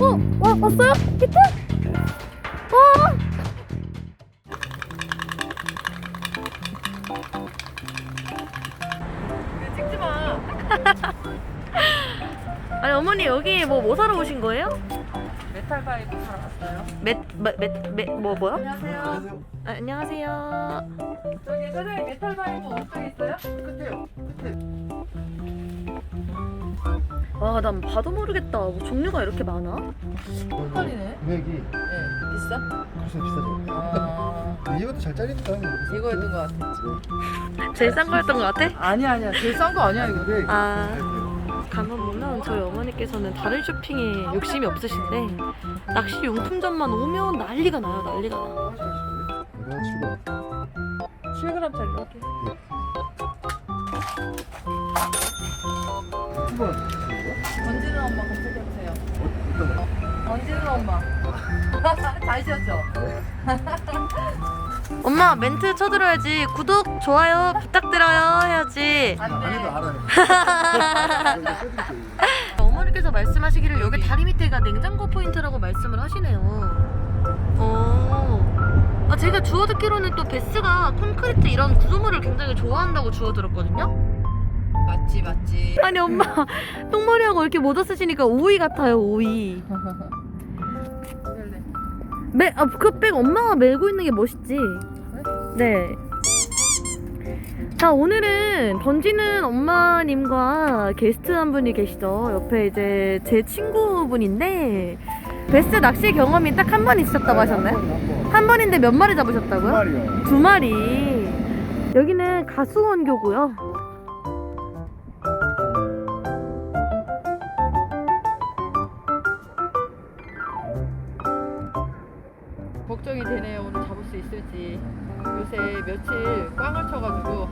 어, 와, 왔어요? 히트? 와! 찍지 마. 아니 어머니 여기 뭐 뭐 사러 오신 거예요? 메탈 바이크 사러 왔어요. 맷맷맷뭐 뭐요? 안녕하세요. 아, 안녕하세요. 저기 사장님 메탈 바이크 어떻게 있어요? 끝에요. 끝에. 와, 난 봐도 모르겠다. 뭐 종류가 이렇게 많아? 털이네. 금액이 네. 비싸? 훨씬 비싸죠. 아. 이것도 잘 잘린다. 이거였던 것 같아. 제일 싼 거였던 것 같아? 아니야 아니야. 제일 싼 거 아니야 이거. 근데 아. 가만 보면 저희 어머니께서는 다른 쇼핑에 욕심이 없으신데 낚시 용품점만 오면 난리가 나요, 난리가 나. 이거 치고 7g짜리 이렇게. 1번 던지는 엄마 검색해보세요. 어떤 거? 던지는 엄마. 잘 쉬었죠? 엄마 멘트 쳐들어야지. 구독, 좋아요 부탁드려요 해야지. 안 안 해도 돼. 알아요. 이거 써드릴게요. 어머니께서 말씀하시기를 여기 다리 밑에가 냉장고 포인트라고 말씀을 하시네요. 어. 아, 제가 주워 듣기로는 또 베스가 콘크리트 이런 구조물을 굉장히 좋아한다고 주워 들었거든요. 맞지 맞지. 아니 엄마 똥머리하고 이렇게 모자 쓰시니까 오이 같아요 오이. 매, 아, 그백 엄마가 메고 있는 게 멋있지. 네. 자, 오늘은 던지는 엄마님과 게스트 한 분이 계시죠. 옆에 이제 제 친구분인데, 베스트 낚시 경험이 딱 한 번 있으셨다고 하셨나요? 한 번인데 몇 마리 잡으셨다고요? 말이요. 두 마리. 여기는 가수원교고요. 며칠 꽝을 쳐가지고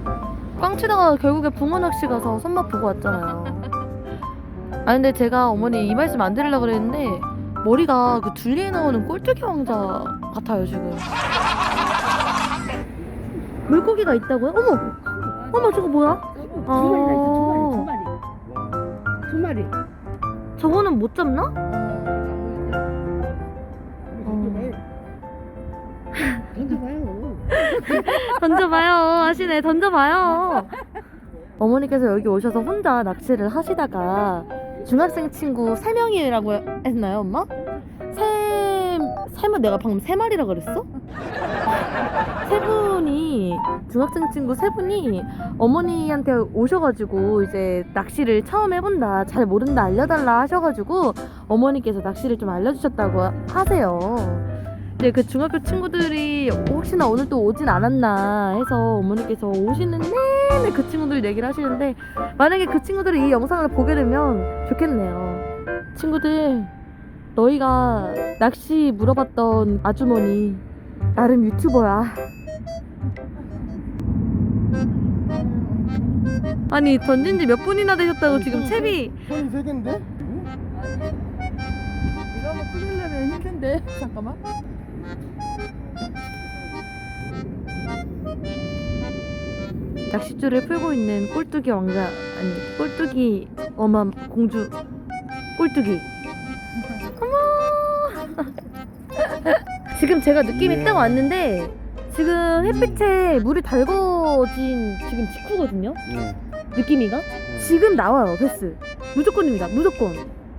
꽝 치다가 결국에 붕어 낚시 가서 손맛 보고 왔잖아요. 아 근데 제가 어머니 이 말씀 안 드리려고 그랬는데 머리가 그 둘리에 나오는 꼴뚜기 왕자 같아요 지금. 물고기가 있다고요? 어머, 어머 저거 뭐야? 두 마리 나 있어, 두 마리, 두 아, 마리. 두 마리. 저거는 못 잡나? 던져봐요 하시네 던져봐요. 어머니께서 여기 오셔서 혼자 낚시를 하시다가 중학생 친구 세 명이라고 했나요, 엄마? 세, 세 마, 내가 방금 세 마리라 그랬어? 세 분이, 중학생 친구 세 분이 어머니한테 오셔가지고 이제 낚시를 처음 해본다, 잘 모른다, 알려달라 하셔가지고 어머니께서 낚시를 좀 알려주셨다고 하세요. 근데 그 중학교 친구들이 혹시나 오늘 또 오진 않았나 해서 어머니께서 오시는 내내 그 친구들 얘기를 하시는데 만약에 그 친구들이 이 영상을 보게 되면 좋겠네요. 친구들, 너희가 낚시 물어봤던 아주머니, 나름 유튜버야. 아니, 던진 지 몇 분이나 되셨다고 지금 채비. 손이 세 개인데? 이거 한번 풀리려면 힘든데 잠깐만 낚싯줄을 풀고 있는 꼴뚜기 왕자, 아니, 꼴뚜기 어마 공주, 꼴뚜기. 어머! 지금 제가 느낌이 딱 왔는데, 지금 햇빛에 물이 달궈진 지금 직후거든요? 응. 느낌이가? 지금 나와요, 베스. 무조건입니다, 무조건.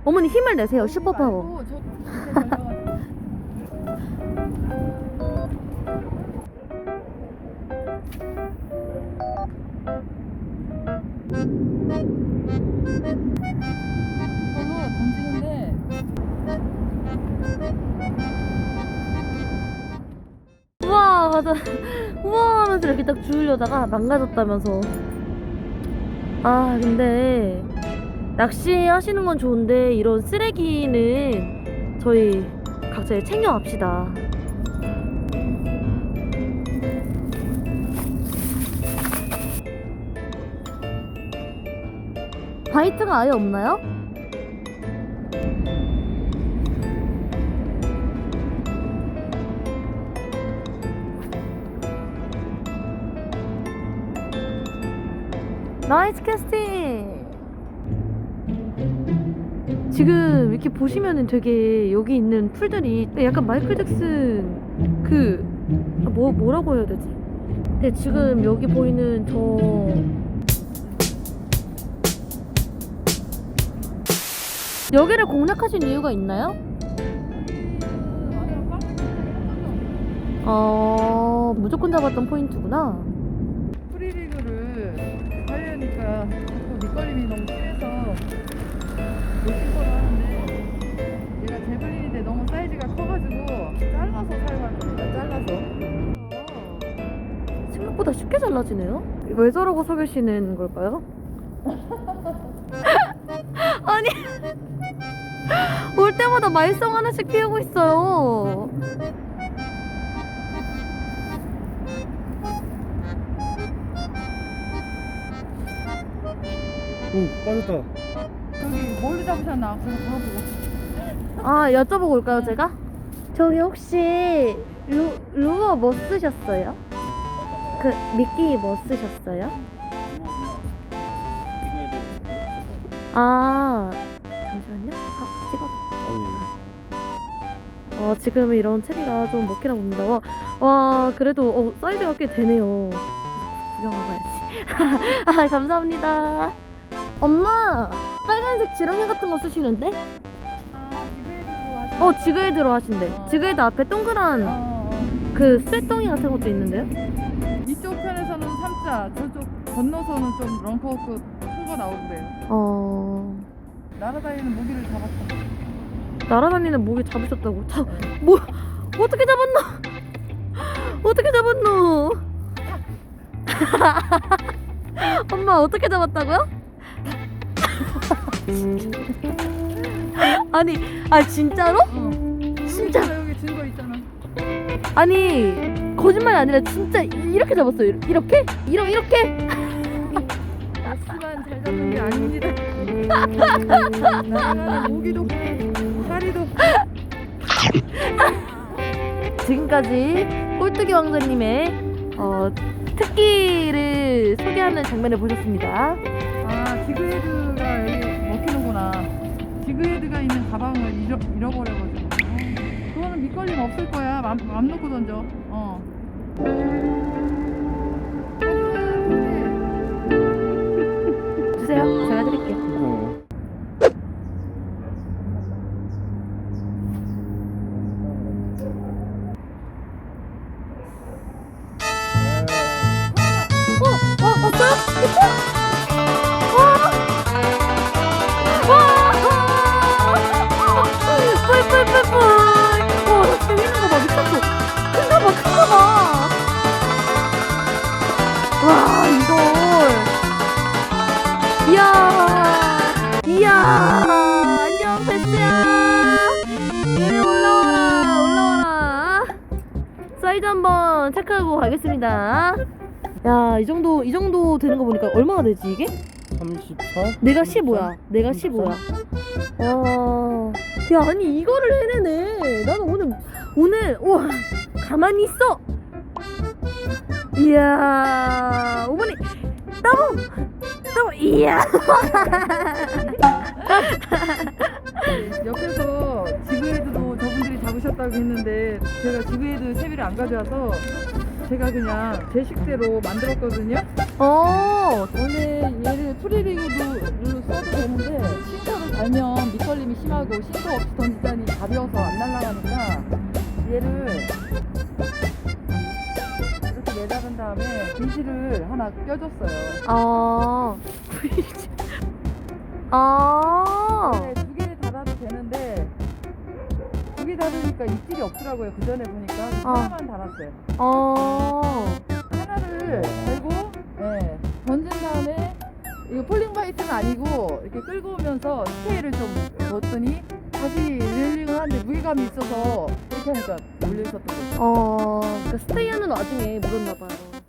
어머니 힘을 내세요, 슈퍼파워. 맞아. 우와 하면서 이렇게 딱 주우려다가 망가졌다면서. 아, 근데 낚시 하시는 건 좋은데 이런 쓰레기는 저희 각자 챙겨갑시다. 바이트가 아예 없나요? 나이스 캐스팅! 지금 이렇게 보시면은 되게 여기 있는 풀들이 약간 마이클 잭슨 그 아, 뭐 뭐라고 해야 되지? 근데 지금 여기 보이는 저 여기를 공략하신 이유가 있나요? 어 무조건 잡았던 포인트구나. 자꾸 밑걸림이 너무 심해서 못 신고를 하는데 얘가 제블린인데 너무 사이즈가 커가지고 잘라서 사용할 겁니다. 잘라서. 생각보다 쉽게 잘라지네요. 왜 저러고 서 계시는 걸까요? 아니 올 때마다 말썽 하나씩 피우고 있어요. 오 빠졌다. 저기 뭘로 잡으셨나? 그거 물어보고. 아 여쭤보고 올까요 제가? 저기 혹시 루, 루어 뭐 쓰셨어요? 그 미끼 뭐 쓰셨어요? 아 잠시만요. 아 찍어. 어 지금 이런 체리가 좀 먹히나 봅니다. 와, 와 그래도 어, 사이즈가 꽤 되네요. 구경하고 가야지. 아 감사합니다. 엄마 빨간색 지렁이 같은 거 쓰시는데? 어 지그헤드로 하신대. 지그헤드 앞에 동그란 어, 어. 그 쇠덩이 같은 것도 있는데요? 이쪽 편에서는 3자, 저쪽 건너서는 좀 런커크 큰거 나오는데요. 어 날아다니는 모기를 잡았어. 날아다니는 모기 잡으셨다고? 자, 뭐 어떻게 잡았노? 어떻게 잡았노? 엄마 어떻게 잡았다고요? 아니, 아 진짜로? 어. 진짜? 여기, 여기 증거 있잖아. 아니 거짓말이 아니라 진짜 이렇게 잡았어요. 이렇게? 이러 이렇게? 시간 잘 잡는 게 아닙니다. 날아가는 모기도, 다리도. 지금까지 꼴뚜기 왕자님의 어, 특기를 소개하는 장면을 보셨습니다. 아, 지그헤드가 여기 먹히는구나. 지그헤드가 있는 가방을 잃어, 잃어버려가지고. 어, 그거는 밑걸림 없을 거야. 맘, 맘 놓고 던져. 어. 주세요. 제가 드릴게요. 사이즈 한번 체크하고 가겠습니다. 야, 이 정도, 이 정도 되는 거 보니까 얼마나 되지, 이게? 34? 내가 15야. 내가 15야. 와. 야, 아니, 이거를 해내네. 나는 오늘, 오늘, 우와, 가만히 있어! 이야, 어머니, 따봉! 따봉, 이야! 네, 옆에서 잡으셨다고 했는데 제가 지그헤드 세비를 안 가져와서 제가 그냥 제 식대로 만들었거든요. 어, 원래 얘를 프리리그로 써도 되는데 싱커를 달면 밑걸림이 심하고 싱커 없이 던지자니 가벼워서 안 날아가니까 얘를 이렇게 매달은 다음에 비실을 하나 껴줬어요. 아. 아. 두개 달으니까 입질이 없더라고요. 그 전에 보니까 어. 하나만 달았어요. 어. 하나를 달고 네, 던진 다음에 이거 폴링 바이트는 아니고 이렇게 끌고 오면서 스테이를 좀 넣었더니 다시 릴링을 하는데 무게감이 있어서 이렇게 하니까 물려 있었던 거죠. 어. 그 스테이하는 와중에 물었나 봐요.